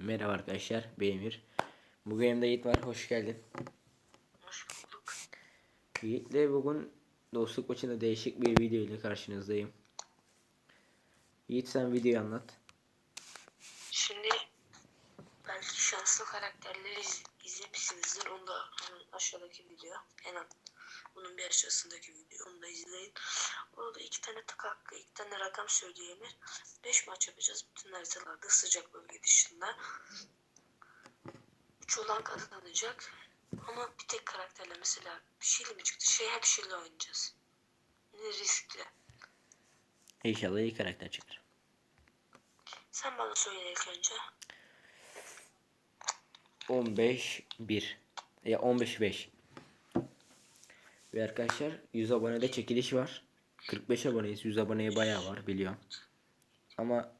Merhaba arkadaşlar, ben Emir. Bugün yanımda Yiğit var, hoş geldin. Hoş bulduk. Yiğit'le bugün dostluk maçında değişik bir video ile karşınızdayım. Yiğit sen videoyu anlat. Şimdi belki şanslı karakterleri iz, izlemişsinizdir. Onu da aşağıdaki video. En az bunun bir aşağısındaki video. Onu da izleyin. Orada iki tane tak hakkı, iki tane rakam söylüyor Emir. Beş maç yapacağız. Bütün haritalarda sıcak bölge dışında. Üç olan kazanacak. Ama bir tek karakterle mesela bir şeyle mi çıktı? Şey hep şeyle oynayacağız. Yine riskli. İnşallah iyi karakter çıkar. Sen bana söyle ilk önce. 15 1 ya 15 5. Ve arkadaşlar 100 abonede çekiliş var. 45 aboneyiz. 100 aboneye bayağı var biliyorum. Ama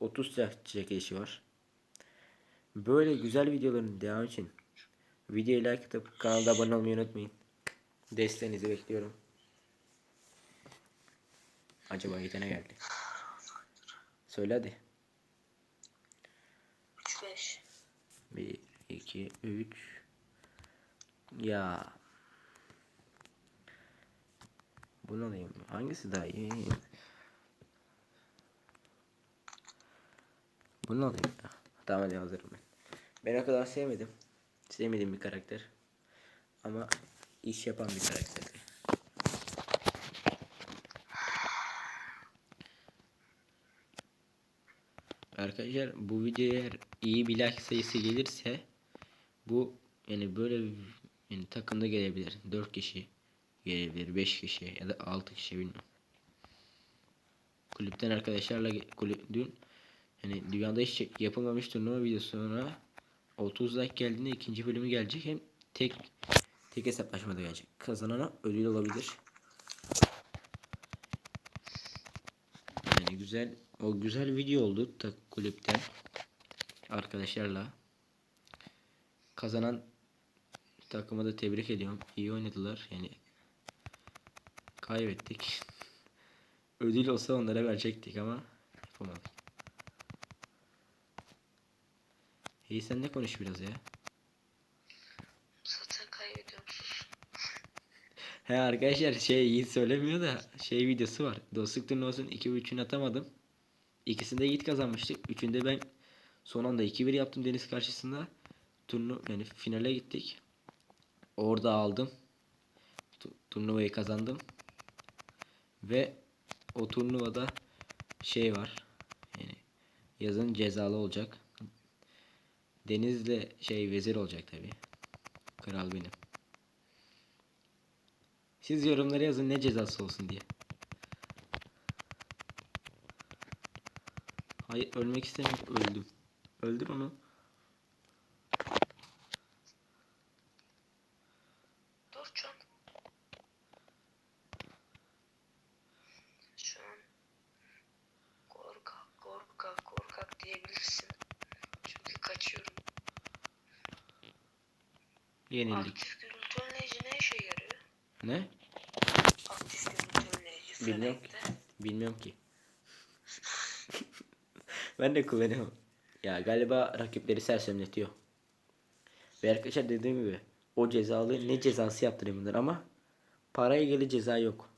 30 saat çekilişi var. Böyle güzel videoların devamı için videoyu like atıp kanala abone olmayı unutmayın. Desteğinizi bekliyorum. Acaba yetene geldi. Söyle hadi. 3-5. 1, 2, 3. Ya. Bunu alayım. Hangisi daha iyi? Bunu alayım ya. Tamam hadi hazırım ben. Ben o kadar sevmedim. Sevmediğim bir karakter. Ama iş yapan bir karakter. Arkadaşlar bu videoya iyi bir like sayısı gelirse bu yani böyle yani takımda gelebilir. 4 kişi gelebilir, 5 kişi ya da 6 kişi bilmiyorum. Kulüpten arkadaşlarla kulüp dün yani dünyada hiç yapılmamış turnuva videosu sonra 30 like geldiğinde ikinci bölümü gelecek hem tek tek hesaplaşmada gelecek. Kazanana ödül olabilir. Yani güzel o güzel video oldu ta kulüpten arkadaşlarla. Kazanan takımı da tebrik ediyorum. İyi oynadılar. Yani kaybettik. Ödül olsa onlara verecektik ama yapamadık. İyi sen ne konuş biraz ya. Zaten kaybediyorum sus. He arkadaşlar şey Yiğit söylemiyor da şey videosu var. Dostluk turnuvasının 2 ve 3'ünü atamadım. İkisinde Yiğit kazanmıştık. Üçünde ben son anda 2-1 yaptım Deniz karşısında. Turnu yani finale gittik. Orada aldım. Tu- turnuvayı kazandım. Ve o turnuvada şey var. Yani yazın cezalı olacak. Deniz'le şey vezir olacak tabi. Kral benim. Siz yorumlara yazın ne cezası olsun diye. Hayır ölmek istemiyorum. Öldüm. Öldür onu. Dur can. Şu an korkak korkak korkak diyebilirsin. Çünkü kaçıyorum. Yenildik. Aktif gürültü ne işe yarıyor? Ne? Aktif gürültü Bilmiyorum ki. Bilmiyorum ki. ben de kullanıyorum. Ya galiba rakipleri sersemletiyor. Ve arkadaşlar dediğim gibi o cezalı ne cezası yaptırıyor bunlar ama paraya ilgili ceza yok.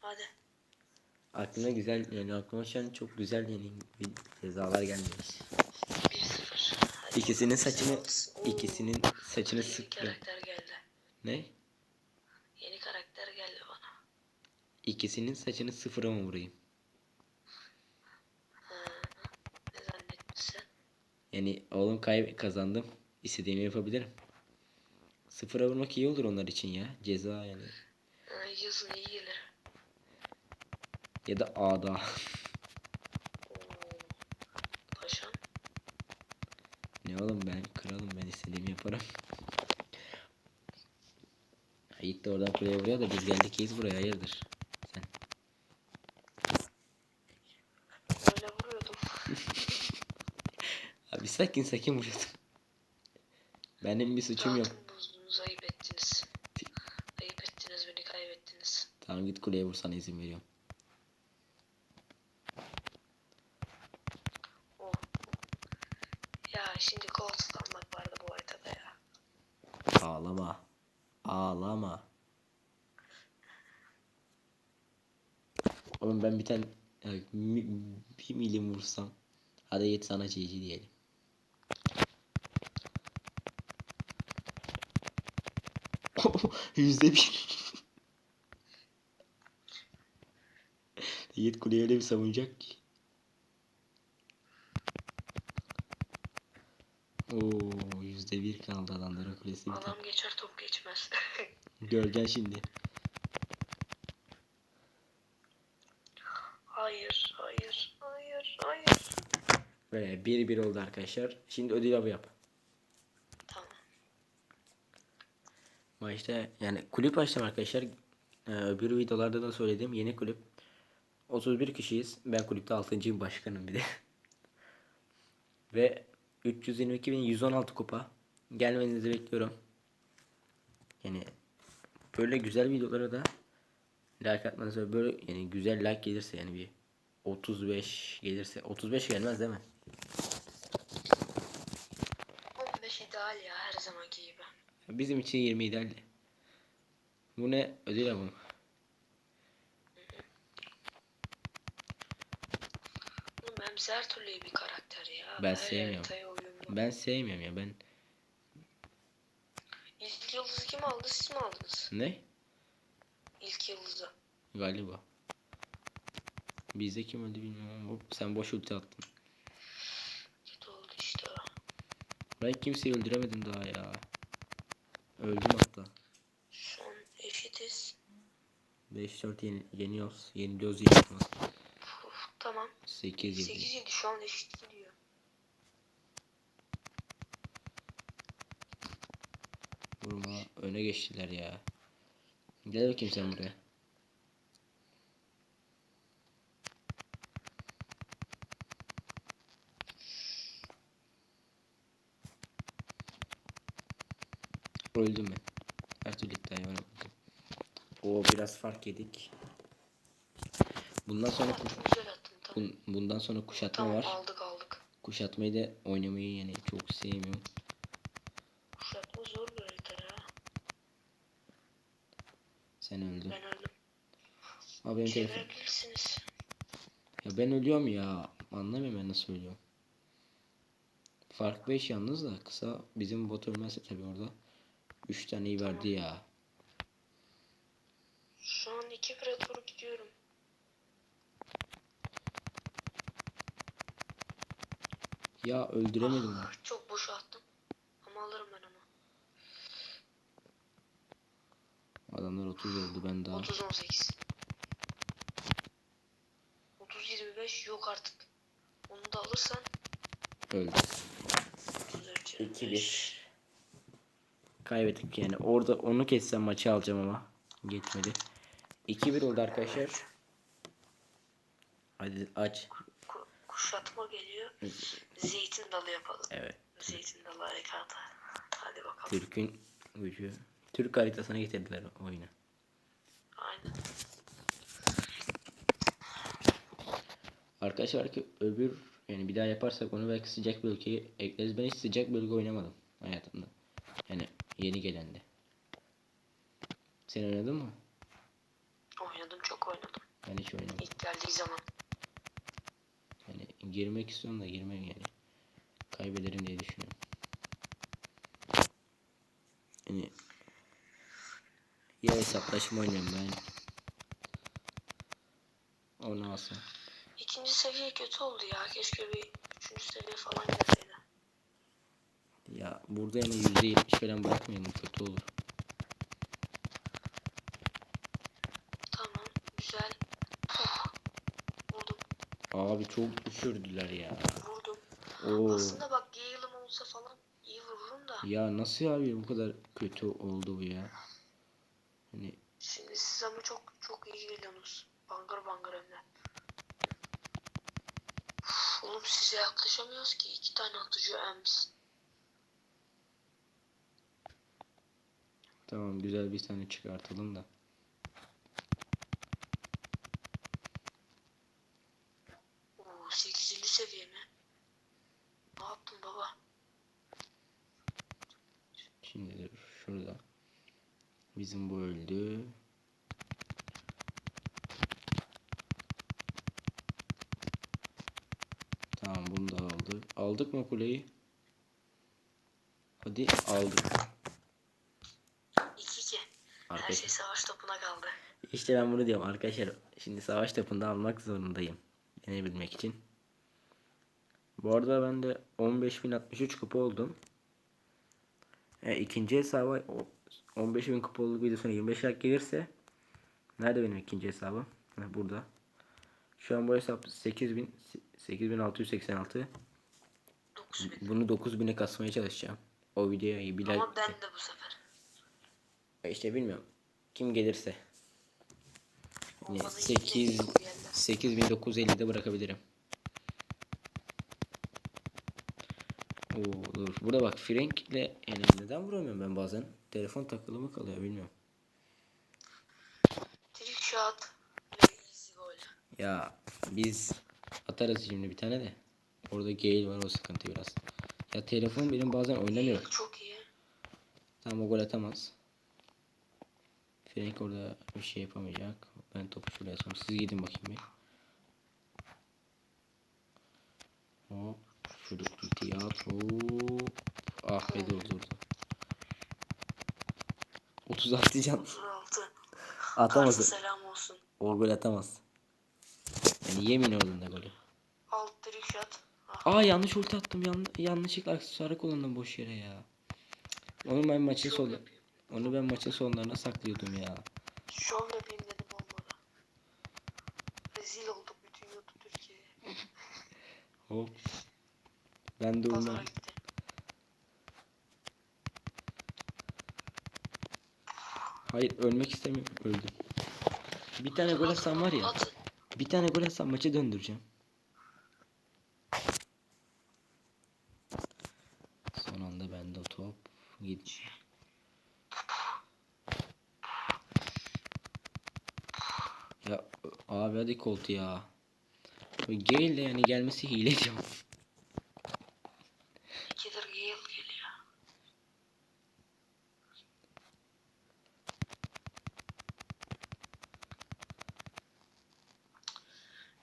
Hadi. Aklıma güzel yani aklıma şu an çok güzel yeni cezalar gelmiş. 1-0. Hadi. İkisinin saçını ikisinin saçını Yeni sıktı. karakter geldi. Ne? Yeni karakter geldi bana. İkisinin saçını sıfıra mı vurayım? Ha, ne zannetmişsin? Yani oğlum kay kazandım. İstediğimi yapabilirim. Sıfıra vurmak iyi olur onlar için ya. Ceza yani. Ha, yazın iyi gelir. Ya da A'da. Oo. Paşam. Ne oğlum ben kralım ben istediğimi yaparım. Yiğit de oradan kuleye vuruyor da biz geldik iyiyiz buraya hayırdır. Sen. Öyle vuruyordum. Abi sakin sakin vuruyordum. Benim bir suçum yok. Bozdunuz, ayıp ettiniz. Ayıp ettiniz, beni kaybettiniz. Tamam git kuleye vursana izin veriyorum. şimdi koltuk almak vardı bu haritada ya. Ağlama. Ağlama. Oğlum ben bir tane ya, mi- bir milim vursam. Hadi git sana GG diyelim. Yüzde bir. Yiğit kuleyi öyle bir savunacak ki. Oo yüzde bir kaldı adamların kulesi bir. Adam geçer top geçmez. Gölgen şimdi. Hayır, hayır, hayır, hayır. Ve 1-1 oldu arkadaşlar. Şimdi ödül avı yap. Tamam. Maçta yani kulüp açtım arkadaşlar. Ee, öbür videolarda da söyledim. Yeni kulüp. 31 kişiyiz. Ben kulüpte 6. başkanım bir de. Ve 322.116 kupa. Gelmenizi bekliyorum. Yani böyle güzel videolara da like atmanızı ve böyle yani güzel like gelirse yani bir 35 gelirse 35 gelmez değil mi? 15 ideal ya her zamanki gibi. Bizim için 20 ideal. Bu ne? Ödül avı mı? Memsi her türlü bir karakter ya. Ben Her sevmiyorum. Ben sevmiyorum ya ben. İlk yıldızı kim aldı siz mi aldınız? Ne? İlk yıldızı. Galiba. Bizde kim öldü bilmiyorum ama sen boş ulti attın. Kötü oldu işte. Ben kimseyi öldüremedim daha ya. Öldüm hatta. Şu an eşitiz. 5-4 yeni, yeniyoruz. Yeniliyoruz yeniyoruz. Uf, tamam. 8 7. 8 7 şu an eşit gidiyor. Vurma öne geçtiler ya. Gel bakayım sen buraya. Öldüm ben. Her türlü iddiayı oynamadım. O biraz fark yedik. Bundan sonra kuş- güzel attın tamam. bun- bundan sonra kuşatma tamam var. aldık aldık. Kuşatmayı da oynamayı yani çok sevmiyorum. Kuşatma zor bir harita ya. Sen öldün. Ben öldüm. Abi benim telefon. Ya ben ölüyorum ya. Anlamıyorum ben nasıl ölüyorum. Fark 5 yalnız da kısa bizim bot ölmezse tabi orada. 3 tane iyi verdi ya. Şu an 2 1'e doğru gidiyorum. Ya öldüremedim. Ah, Çok boş attım. Ama alırım ben onu. Adamlar 30 oldu ben daha. 30 18. 30 25 yok artık. Onu da alırsan Öldü. 34 2-1. Kaybettik yani. Orada onu kessem maçı alacağım ama. Geçmedi. 2-1 oldu arkadaşlar. Hadi aç. Ku- kuşatma geliyor. Zeytin dalı yapalım. Evet. Zeytin dalı harekatı. Hadi bakalım. Türk'ün gücü. Türk haritasına getirdiler oyunu. Aynen. Arkadaşlar belki öbür yani bir daha yaparsak onu belki sıcak bölgeye ekleriz. Ben hiç sıcak bölge oynamadım hayatımda. Yani yeni gelende. Sen oynadın mı? Çok oynadım. Ben hiç oynamadım. İlk geldiği zaman. Yani girmek istiyorum da girmem yani. Kaybederim diye düşünüyorum. Yani ya hesaplaşma oynuyorum ben. Onu alsam. İkinci seviye kötü oldu ya. Keşke bir üçüncü seviye falan gelseydi. Ya burada yani %70 falan bırakmayalım kötü olur. Tamam. Güzel. Puh. Vurdum. Abi çok düşürdüler ya. Vurdum. Oo. Aslında bak Gale'ım olsa falan iyi vururum da. Ya nasıl abi bu kadar kötü oldu bu ya? Hani Şimdi siz ama çok çok iyi geliyorsunuz. Bangır bangır hem de. Uf, Oğlum size yaklaşamıyoruz ki. iki tane atıcı ems. tamam güzel bir tane çıkartalım da. Oo 8. seviye mi? Ne yaptın baba? Şimdi dur şurada. Bizim bu öldü. Tamam bunu da aldık. Aldık mı kuleyi? Hadi aldık. 2-2. Her Arkadaşlar. şey savaş topuna kaldı. İşte ben bunu diyorum arkadaşlar. Şimdi savaş topunda almak zorundayım. Yenebilmek için. Bu arada ben de 15.063 kupa oldum. E, ikinci hesaba o- 15.000 kupa olduk videosuna 25 like gelirse Nerede benim ikinci hesabım? Ha, burada. Şu an bu hesap 8000 8686. 9000. Bunu 9000'e kasmaya çalışacağım. O videoya bir. Ama ben de bu sefer. E, İşte bilmiyorum. Kim gelirse. Bana Yani yine 8 çok geldi. 8950'de bırakabilirim. Oo dur. Burada bak Frank'le yani neden vuramıyorum ben bazen? Telefon takılı mı kalıyor bilmiyorum. Trick shot. Ya biz atarız şimdi bir tane de. Orada Gale var o sıkıntı biraz. Ya telefon benim bazen oynamıyor. Çok iyi. Tam o gol atamaz. Frank orada bir şey yapamayacak. Ben topu şuraya atıyorum. Siz gidin bakayım bir. Hop. Şurada. Hop. Ah be dur dur. dur. 36 can. 36. Atamaz. Karşı selam olsun. O gol atamaz. Yani yemin oradan da golü. Alt trick shot. Ah, Aa yanlış ulti attım. Yan, yanlışlıkla aksesuarı kullandım boş yere ya. Onu ben maçın şov son yapayım. onu ben maçın sonlarına saklıyordum ya. Şov yapayım dedim olmadı. Rezil olduk bütün YouTube Türkiye'ye. Hop. Ben de gitti. Hayır ölmek istemiyorum. Öldüm. Bir tane gol atsam var ya. Bir tane gol atsam maçı döndüreceğim. Son anda bende top. Git. Ya abi hadi koltu ya. Bu Gale de yani gelmesi hile diyorum. İkidir Gale geliyor.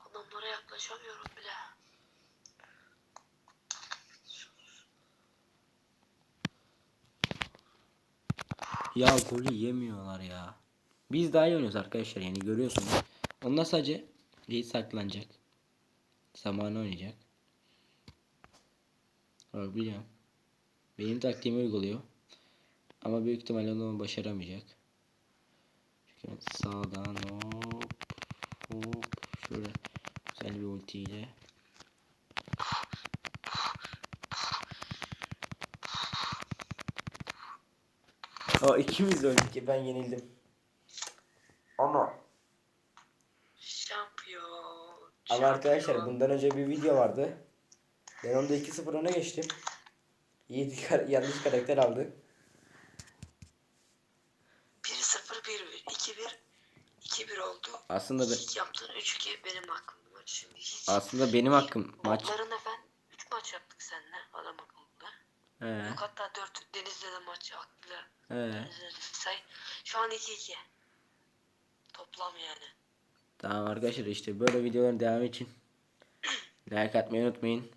Adamlara yaklaşamıyorum bile. Ya golü yemiyorlar ya. Biz daha iyi oynuyoruz arkadaşlar yani görüyorsunuz. Onlar sadece değil saklanacak. Zamanı oynayacak. Abi biliyorum. Benim taktiğimi uyguluyor. Ama büyük ihtimalle onu başaramayacak. Çünkü sağdan hop hop şöyle güzel bir ultiyle. Aa ikimiz de öldük ki ben yenildim. Ama Şampiyon. ama arkadaşlar şampiyon. bundan önce bir video vardı. Ben onda 2-0 öne geçtim. Yiğit kar- yanlış karakter aldı. 1-0 1-1 2-1 2-1 oldu. Aslında ben İlk yaptığın 3-2 benim hakkım var. Şimdi hiç aslında benim hakkım maç. Modların efendim 3 maç yaptık seninle adam akıllı. He, Yok hatta 4 Deniz'le de maç aklı. he. Deniz'le de say. Şu an 2-2. Toplam yani. Tamam arkadaşlar işte böyle videoların devamı için like atmayı unutmayın.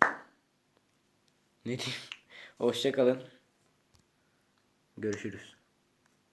Ne diyeyim? Hoşça kalın. Görüşürüz.